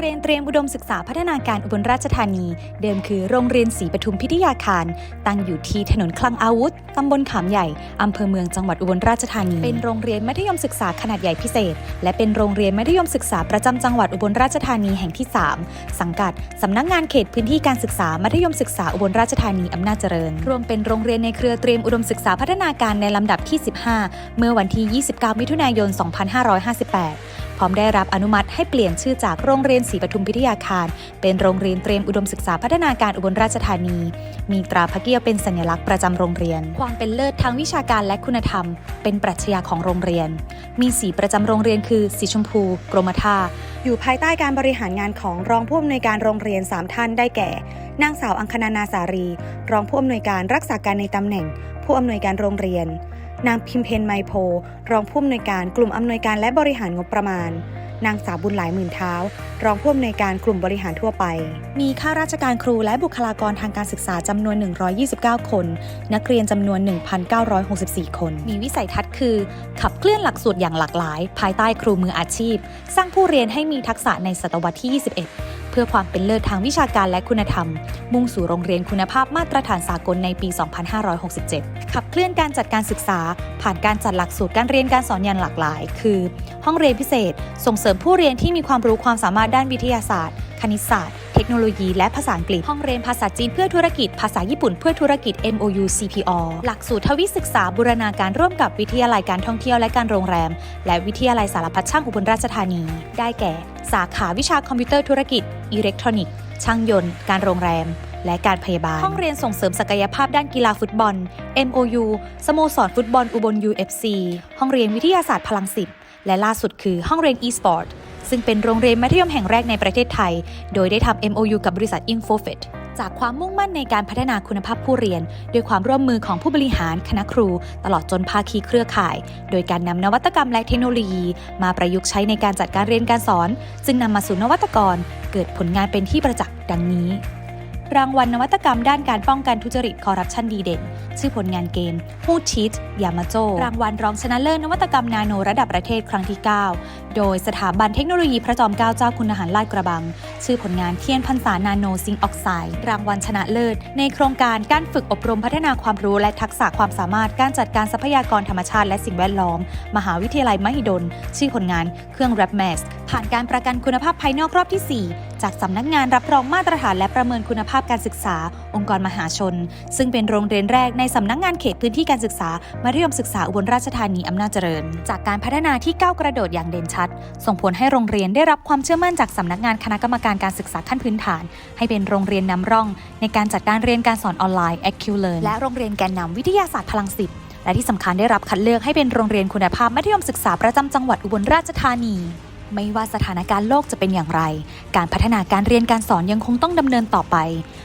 เรียนเตรียมอุดมศึกษาพัฒนาการอุบลราชธานี เดิมคือโรงเรียนศรีปทุมพิทยาคาร ตั้งอยู่ที่ถนนคลังอาวุธ ตำบลขามใหญ่ อำเภอเมืองจังหวัดอุบลราชธานี เป็นโรงเรียนมัธยมศึกษาขนาดใหญ่พิเศษ และเป็นโรงเรียนมัธยมศึกษาประจำจังหวัดอุบลราชธานีแห่งที่ 3 สังกัดสำนักงานเขตพื้นที่การศึกษามัธยมศึกษาอุบลราชธานีอำนาจเจริญ รวมเป็นโรงเรียนในเครือเตรียมอุดมศึกษาพัฒนาการในลำดับที่ 15 เมื่อวันที่ 29 มิถุนายน 2558 พร้อมได้รับอนุมัติให้เปลี่ยนชื่อจากโรงเรียนศรีปทุมพิทยาคาร เป็นโรงเรียนเตรียมอุดมศึกษาพัฒนาการอุบลราชธานี มีตราพระเกี้ยวเป็นสัญลักษณ์ประจำโรงเรียน ความเป็นเลิศทางวิชาการและคุณธรรม เป็นปรัชญาของโรงเรียน มีสีประจำโรงเรียนคือสีชมพู กรมท่าอยู่ภายใต้การบริหารงานของรองผู้อำนวยการโรงเรียน 3 ท่านได้แก่ นางสาวอังคณานาสารี รองผู้อำนวยการรักษาการในตำแหน่ง ผู้อำนวยการโรงเรียน นางพิมเพนไมโพรองผู้อำนวยการกลุ่มอำนวยการและบริหารงบประมาณ นางสาวบุญหลายหมื่นเท้า รองผู้อำนวยการกลุ่มบริหารทั่วไป มีข้าราชการครูและบุคลากรทางการศึกษาจำนวน 129 คน นักเรียนจำนวน 1,964 คน มีวิสัยทัศน์คือ ขับเคลื่อนหลักสูตรอย่างหลากหลาย ภายใต้ครูมืออาชีพ สร้างผู้เรียนให้มีทักษะในศตวรรษที่ 21 เพื่อความเป็นเลิศทางวิชาการและคุณธรรม มุ่งสู่โรงเรียนคุณภาพมาตรฐานสากลในปี 2567 ขับเคลื่อนการจัดการศึกษา ผ่านการจัดหลักสูตรการเรียนการสอนอย่างหลากหลาย คือ ห้องเรียนพิเศษ ส่งเสริมผู้เรียนที่มีความรู้ความสามารถด้านวิทยาศาสตร์ คณิตศาสตร์ ทคโนโลยีและภาษาอังกฤษ ห้องเรียนภาษาจีนเพื่อธุรกิจ ภาษาญี่ปุ่นเพื่อธุรกิจ MOU CPO หลักสูตรทวิศึกษาบูรณาการร่วมกับวิทยาลัยการท่องเที่ยวและการโรงแรม และวิทยาลัยสารพัดช่างอุบลราชธานี ได้แก่ สาขาวิชาคอมพิวเตอร์ธุรกิจ อิเล็กทรอนิกส์ ช่างยนต์ การโรงแรมและการพยาบาล ห้องเรียนส่งเสริมศักยภาพด้านกีฬาฟุตบอล MOU สโมสรฟุตบอลอุบล UFC ห้องเรียนวิทยาศาสตร์พลังสิทธิ์และล่าสุดคือห้องเรียน e-sport ซึ่งเป็นโรงเรียนมัธยมแห่งแรกในประเทศไทย โดยได้ทำ MOU กับบริษัท Infofit จากความมุ่งมั่นในการพัฒนาคุณภาพผู้เรียน ด้วยความร่วมมือของผู้บริหารคณะครู ตลอดจนภาคีเครือข่าย โดยการนำนวัตกรรมและเทคโนโลยี มาประยุกต์ใช้ในการจัดการเรียนการสอนจึงนำมาสู่นวัตกร เกิดผลงานเป็นที่ประจักษ์ดังนี้ รางวัลนวัตกรรมด้านการป้องกันทุจริตคอร์รัปชันดีเด่น ชื่อผลงานเกมฮูดชีตยามาโจ รางวัลรองชนะเลิศนวัตกรรมนาโนระดับประเทศครั้งที่ 9 โดยสถาบันเทคโนโลยีพระจอมเกล้าเจ้าคุณทหารลาดกระบัง ชื่อผลงานเทียนพันษานาโนซิงออกไซด์รางวัลชนะเลิศ ในโครงการการฝึกอบรมพัฒนาความรู้และทักษะความสามารถการจัดการทรัพยากรธรรมชาติและสิ่งแวดล้อม มหาวิทยาลัยมหิดล ชื่อผลงานเครื่อง r a p m a s ผ่านการประกันคุณภาพภายนอกรอบที่ 4 จากสำนักงานรับรองมาตรฐานและประเมินคุณภาพการศึกษา องค์กรมหาชน ซึ่งเป็นโรงเรียนแรกในสำนักงานเขตพื้นที่การศึกษามัธยมศึกษาอุบลราชธานีอำนาจเจริญ จากการพัฒนาที่ก้าวกระโดดอย่างเด่นชัด ส่งผลให้โรงเรียนได้รับความเชื่อมั่นจากสำนักงานคณะกรรมการการศึกษาขั้นพื้นฐาน ให้เป็นโรงเรียนนำร่อง ในการจัดการเรียนการสอนออนไลน์ a c u l e a r n และโรงเรียนแกนนำวิทยาศาสตร์พลังสิทธิ์และที่สำคัญได้รับคัดเลือกให้เป็นโรงเรียนคุณภาพมัธยมศึกษาประจำจังหวัดอุบลราชธานี ไม่ว่าสถานการณ์โลกจะเป็นอย่างไร การพัฒนาการเรียนการสอนยังคงต้องดำเนินต่อไป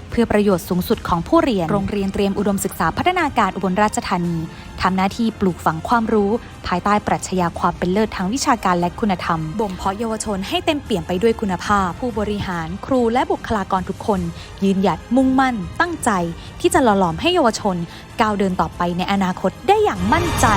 เพื่อประโยชน์สูงสุดของผู้เรียน โรงเรียนเตรียมอุดมศึกษาพัฒนาการอุบลราชธานีทำหน้าที่ปลูกฝังความรู้ ภายใต้ปรัชญาความเป็นเลิศทางวิชาการและคุณธรรม บ่มเพาะเยาวชนให้เต็มเปี่ยมไปด้วยคุณภาพ ผู้บริหาร ครูและบุคลากรทุกคน ยืนหยัดมุ่งมั่น ตั้งใจ ที่จะหล่อหลอมให้เยาวชนก้าวเดินต่อไปในอนาคตได้อย่างมั่นใจ